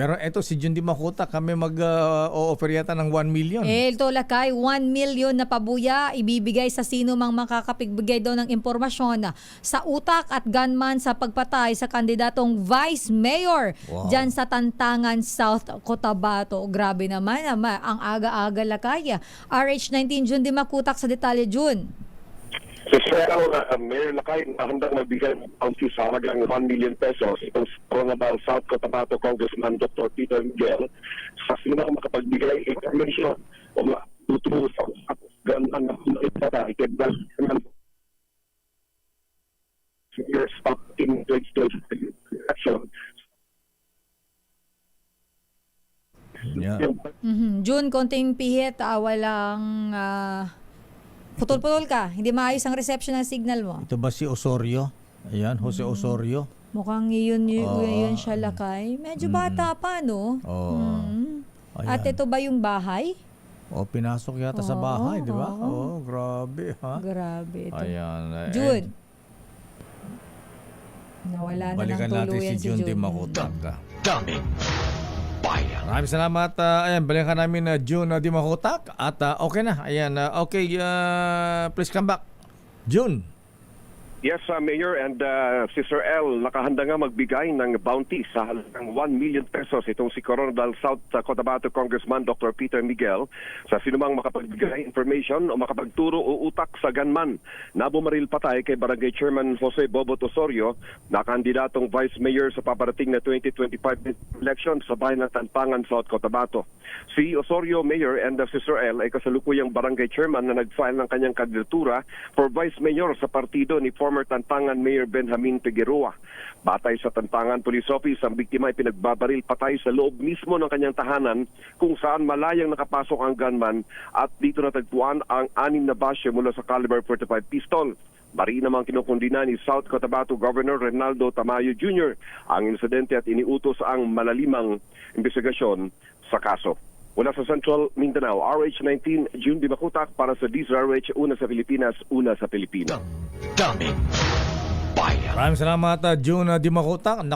Pero eto si Jundi Makuta, kami mag-o-offer yata ng 1 million. Eh, Tolakay, 1 million na pabuya ibibigay sa sino mang makakapigbigay daw ng impormasyon sa utak at gunman sa pagpatay sa kandidatong Vice Mayor Wow. dyan sa Tantangan, South Cotabato. Grabe naman, ama, ang aga-aga lakaya. RH19, June Di Makutak sa detalye, June. So, Sir, uh, Mayor Lakay, handang magbigay ng bounty sa halagang 1 million pesos itong Coronadal South Cotabato Congressman Dr. Peter Miguel sa sino ang makapagbigay information o matuturo sa gandang na pinatay kay President Senior Stockton 2020 election. Yeah. Mhm. June, konting pihit, ah, walang... ah, putol-putol ka. Hindi maayos ang reception ng signal mo. Ito ba si Osorio? Ayan, Jose Osorio. Mukhang yun, yun, Oo. yun siya lakay. Medyo bata pa, no? Oo. Mm. Ayan. At ito ba yung bahay? O, pinasok yata sa bahay, di ba? oo. Oo, grabe, ha? Grabe ito. Ayan. eh, June. Nawala na Balikan ng natin tuluyan si June Di June. Makutak. daming bayan. Maraming salamat. ah, ayan, balikan namin na June uh, Di Makutak. At ah, okay na. Ayan, ah, okay. ah, please come back. June. Yes, uh, Mayor and uh, Sister L, nakahanda nga magbigay ng bounty sa halagang 1 million pesos itong si Coronadal South uh, Cotabato Congressman Dr. Peter Miguel sa sinumang makapagbigay information o makapagturo o utak sa gunman na bumaril patay kay Barangay Chairman Jose Bobot Osorio na kandidatong Vice Mayor sa paparating na 2025 election sa bayan ng Tanpangan, South Cotabato. Si Osorio Mayor and uh, Sister L ay kasalukuyang barangay chairman na nag-file ng kanyang kandidatura for Vice Mayor sa partido ni former Tantangan Mayor Benjamin Figueroa. Batay sa Tantangan Police Office, ang biktima ay pinagbabaril patay sa loob mismo ng kanyang tahanan kung saan malayang nakapasok ang gunman at dito natagpuan ang anim na basyo mula sa caliber 45 pistol. Bari namang kinukundina ni South Cotabato Governor Renaldo Tamayo Jr. ang insidente at iniutos ang malalimang investigasyon sa kaso. Mula sa Central Mindanao, RH19, June Dimakutak para sa DZRH, una sa Pilipinas, una sa Pilipinas. daming bayan. Maraming salamat, uh, June Di Makutak. Naku,